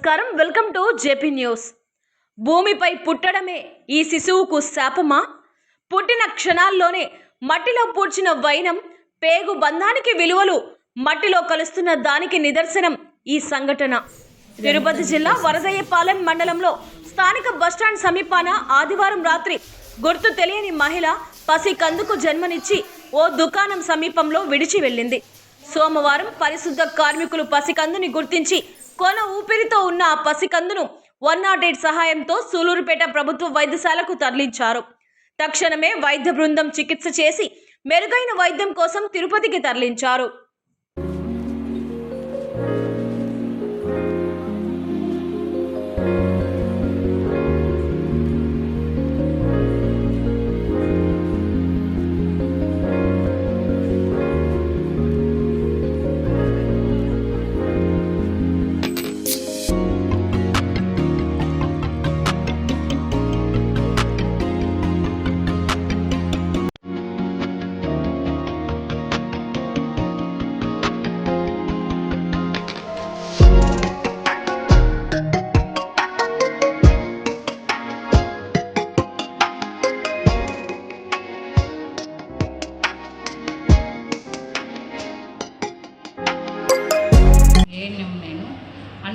నమస్కారం. Welcome to JP news. భూమిపై పుట్టడమే ఈ శిశువుకు శాపమా? పుట్టిన క్షణాల్లోనే మట్టిలో పూడ్చిన వైనం పేగు బంధానికి విలువలు మట్టిలో కలుస్తున్న దానికి నిదర్శనం ఈ సంఘటన. తిరుపతి జిల్లా వరదయ్యపాలెం మండలంలో స్థానిక బస్టాండ్ సమీపాన ఆదివారం రాత్రి గుర్తు తెలియని మహిళ పసి కందుకు జన్మనిచ్చి ఓ దుకాణం సమీపంలో విడిచి వెళ్ళింది. సోమవారం పరిశుద్ధ కార్మికులు పసికందుని గుర్తించి కొన ఊపిరితో ఉన్న ఆ పసికందును వన్ నాట్ ఎయిట్ సహాయంతో సూలూరుపేట ప్రభుత్వ వైద్యశాలకు తరలించారు. తక్షణమే వైద్య బృందం చికిత్స చేసి మెరుగైన వైద్యం కోసం తిరుపతికి తరలించారు. ఏఎన్ఎం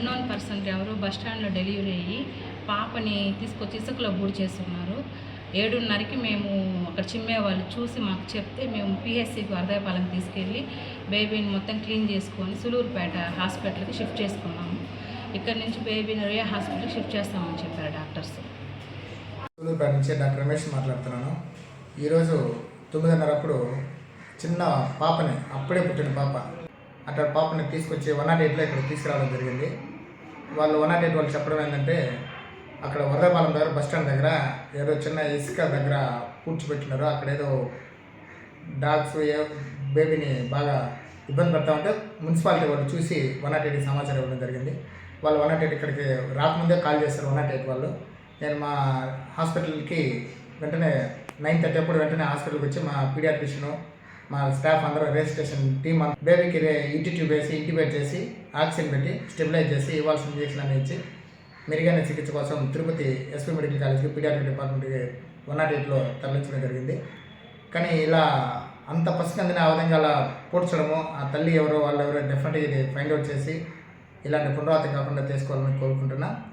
అన్నోన్ పర్సన్ ఎవరు బస్ స్టాండ్లో డెలివరీ అయ్యి పాపని తీసుకొచ్చి ఇసుకలో బూడి చేస్తున్నారు. ఏడున్నరకి మేము అక్కడ చిమ్మే వాళ్ళు చూసి మాకు చెప్తే మేము పిహెచ్సికి వరదాయపాలెం తీసుకెళ్ళి బేబీని మొత్తం క్లీన్ చేసుకొని సులూరుపేట హాస్పిటల్కి షిఫ్ట్ చేసుకున్నాము. ఇక్కడ నుంచి బేబీని రియా హాస్పిటల్కి షిఫ్ట్ చేస్తామని చెప్పారు డాక్టర్స్. సులూరుపేట నుంచి డాక్టర్ రమేష్ మాట్లాడుతున్నాను. ఈరోజు తొమ్మిదిన్నరప్పుడు చిన్న పాపని అప్పుడే పుట్టిన పాప అట్లా పాపని తీసుకొచ్చి వన్ నాట్ ఎయిట్లో ఇక్కడ తీసుకురావడం జరిగింది. వాళ్ళు వన్ నాట్ ఎయిట్ వాళ్ళు చెప్పడం ఏంటంటే అక్కడ వరదపాలెం దగ్గర బస్ స్టాండ్ దగ్గర ఏదో చిన్న ఇసుక దగ్గర పూడ్చిపెట్టినారు అక్కడ ఏదో డాగ్స్ ఏ బేబీని బాగా ఇబ్బంది పెడతా ఉంటే మున్సిపాలిటీ వాళ్ళు చూసి వన్ నాట్ ఎయిట్కి సమాచారం ఇవ్వడం జరిగింది. వాళ్ళు వన్ నాట్ ఎయిట్ ఇక్కడికి రాకముందే కాల్ చేశారు వన్ నాట్ ఎయిట్ వాళ్ళు. నేను మా హాస్పిటల్కి వెంటనే నైన్ థర్టీ అప్పుడు వెంటనే హాస్పిటల్కి వచ్చి మా పీడియాట్రిషియను మా స్టాఫ్ అందరూ రిజిస్ట్రేషన్ టీమ్ బేబీకి ఇంటి ట్యూబ్ వేసి ఇంటిబేట్ చేసి ఆక్సిజన్ పెట్టి స్టెబిలైజ్ చేసి ఇవ్వాల్సిన ఇంజెక్షన్ అన్ని ఇచ్చి మెరుగైన చికిత్స కోసం తిరుపతి ఎస్పీ మెడికల్ కాలేజ్కి పీడియాట్రిక్ డిపార్ట్మెంట్కి వన్ నాట్ ఎయిట్లో తరలించడం జరిగింది. కానీ ఇలా అంత పసికందిని ఆ విధంగా అలా పూడ్చడము ఆ తల్లి ఎవరో వాళ్ళు ఎవరో డెఫినెట్గా ఇది ఫైండ్ అవుట్ చేసి ఇలాంటి పునరావృతం కాకుండా చేసుకోవాలని కోరుకుంటున్నా.